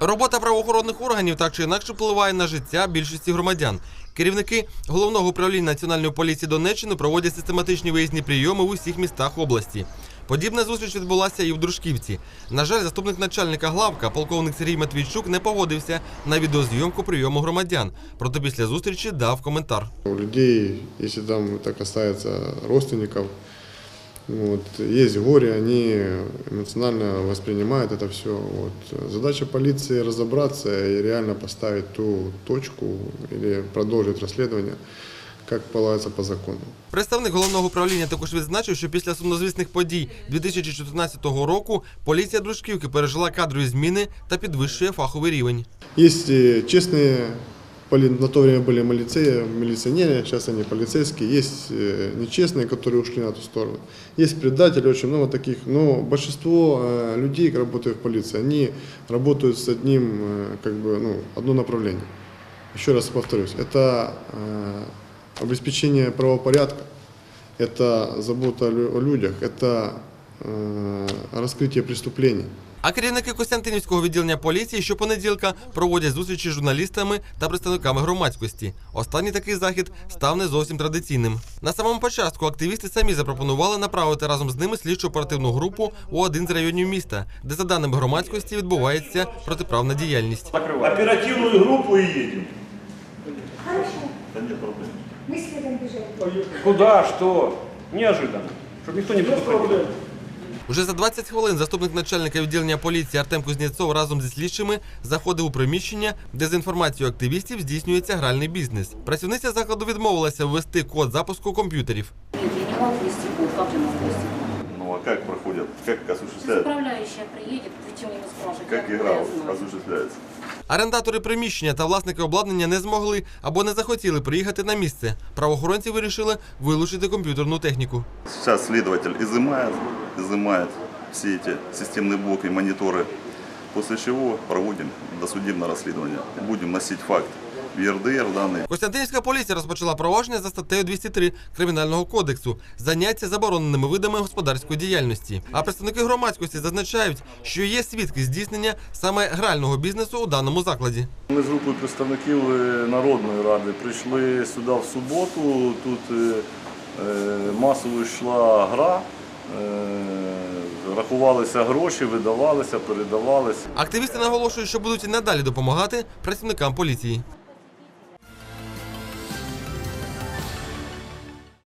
Робота правоохоронних органів так чи інакше впливає на життя більшості громадян. Керівники головного управління національної поліції Донеччини проводять систематичні виїзні прийоми в усіх містах області. Подібна зустріч відбулася і в Дружківці. На жаль, заступник начальника главка, полковник Сергій Матвійчук, не погодився на відеозйомку прийому громадян. Проте після зустрічі дав коментар. У людей, если там это касается родственников, вот, есть горе, они эмоционально воспринимают это все. Вот. Задача полиции разобраться и реально поставить ту точку или продолжить расследование, как полагается по закону. Представник головного управління також відзначив, що після сумнозвісних подій 2014 року поліція Дружківки пережила кадрові зміни та підвищує фаховий рівень. Есть э, честные, поли- на то время были милице- милиционеры, сейчас они полицейские, есть э, нечестные, которые ушли на ту сторону. Есть предатели, очень много таких, но большинство э, людей, которые работают в полиции, они работают с одним, э, как бы, ну, одно направление. Еще раз повторюсь, это э, обеспечение правопорядка, это забота о лю- о людях, это э, раскрытие преступлений. А керівники Костянтинівського відділення поліції щопонеділка проводять зустрічі з журналістами та представниками громадськості. Останній такий захід став не зовсім традиційним. На самому початку активісти самі запропонували направити разом з ними слідчу оперативну групу у один з районів міста, де за даними громадськості відбувається протиправна діяльність. Оперативную группу и едем. Хорошо, Да нет проблем. мы следом бежали. Куда, что? Неожиданно. Чтобы никто не предупредил. Уже за 20 хвилин заступник начальника відділення поліції Артем Кузнєцов разом зі слідчими заходив у приміщення, де з інформацією активістів здійснюється гральний бізнес. Працівниця закладу відмовилася ввести код запуску комп'ютерів. Нет, я не могу ввести код. Как же могу ввести код? Ну а как проходят, как осуществляют, Управляющая приедет, зачем мне спрашивать? как Я игра откуда я знаю? осуществляется? Орендатори приміщення та власники обладнання не змогли або не захотіли приїхати на місце. Правоохоронці вирішили вилучити комп'ютерну техніку. Сейчас следователь изымает, изымает все эти системные блоки, мониторы, после чего проводим досудебное расследование. Будем носить факт в ЕРДР данный. Костянтинівська поліція розпочала провадження за статтею 203 Кримінального кодексу заняття забороненими видами господарської діяльності. А представники громадськості зазначають, що є свідки здійснення саме грального бізнесу у даному закладі. Ми з групою представників е, Народної ради прийшли сюди в суботу. Тут е, е, масово йшла гра, рахувалися гроші, видавалися, передавалися. Активісти наголошують, що будуть і надалі допомагати працівникам поліції.